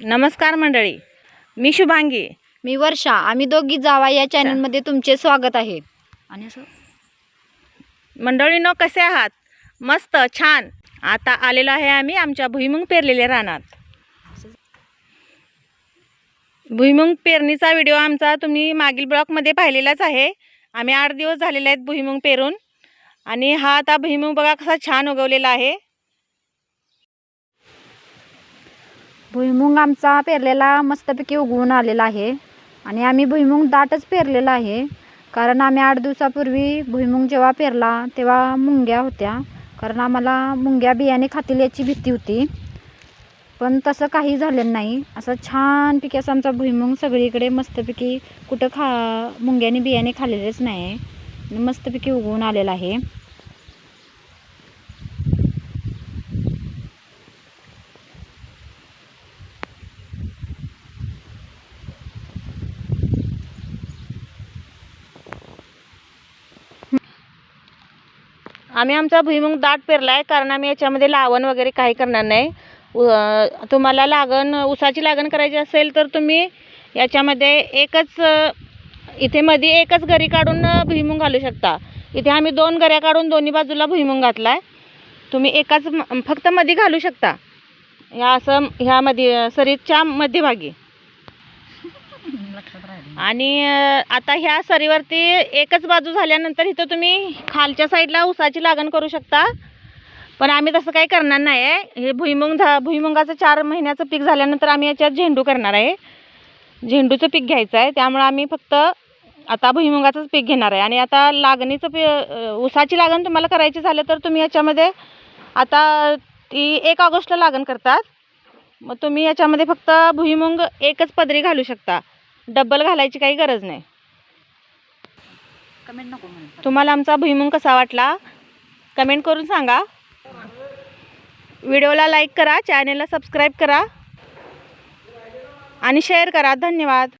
नमस्कार मंडळी मी शुभांगी. मी वर्षा. आम्ही दोघी जावा या चॅनलमध्ये तुमचे स्वागत आहे. आणि असं? मंडळीनो कसे आहात? मस्त छान. आता आलेलो आहे आम्ही आमच्या भुईमुंग पेरलेल्या रानात. भुईमुंग पेरणीचा व्हिडिओ आमचा तुम्ही मागील ब्लॉकमध्ये पाहिलेलाच आहे. आम्ही आठ दिवस झालेले आहेत भुईमुंग पेरून. आणि हा आता भुईमुंग बघा कसा छान उगवलेला आहे. भुईमुंग आमचा पेरलेला मस्तपैकी उगवून आलेला आहे. आणि आम्ही भुईमुंग दाटच पेरलेला आहे. कारण आम्ही आठ दिवसापूर्वी भुईमुंग जेव्हा पेरला तेव्हा मुंग्या होत्या. कारण आम्हाला मुंग्या बियाणे खातील याची भीती होती. पण तसं काही झालेलं नाही. असं छानपैकी असं आमचा भुईमुंग सगळीकडे मस्तपैकी कुठं खा मुंग्याने बियाणे खाल्लेलेच नाही मस्तपैकी उगवून आलेला आहे. आम्ही आमचा भुईमुंग दाट पेरला आहे कारण आम्ही याच्यामध्ये लावण वगैरे काही करणार नाही. उ तुम्हाला लागण ऊसाची लागण करायची असेल तर तुम्ही याच्यामध्ये एकच इथे मध्ये एकच गरी काढून भुईमुंग घालू शकता. इथे आम्ही दोन गऱ्या काढून दोन्ही बाजूला भुईमुंग घातला आहे तुम्ही एकाच म- फक्त मध्ये घालू शकता. ह्या असं ह्यामध्ये अं, सरीच्या मध्यभागी. आणि आता ह्या सरीवरती एकच बाजू झाल्यानंतर इथं तुम्ही खालच्या साईडला उसाची लागण करू शकता. पण आम्ही तसं काही करणार नाही आहे हे भुईमुंग झा भुईमुंगाचं चार महिन्याचं पीक झाल्यानंतर आम्ही याच्यात झेंडू करणार आहे. झेंडूचं पीक घ्यायचं आहे. त्यामुळे आम्ही फक्त आता भुईमुंगाचंच पीक घेणार आहे. आणि आता लागणीचं पी उसाची लागण तुम्हाला करायची झालं तर तुम्ही याच्यामध्ये आता ती एक ऑगस्टला लागण करतात. मग तुम्ही याच्यामध्ये फक्त भुईमुंग एकच पदरी घालू शकता. डब्बल घालायची काही गरज नाही. कमेंट नको तुम्हाला आमचा भुईमुंग कसा वाटला? कमेंट करून सांगा. व्हिडिओला लाईक करा चॅनेलला सबस्क्राईब करा. आणि शेअर करा. धन्यवाद.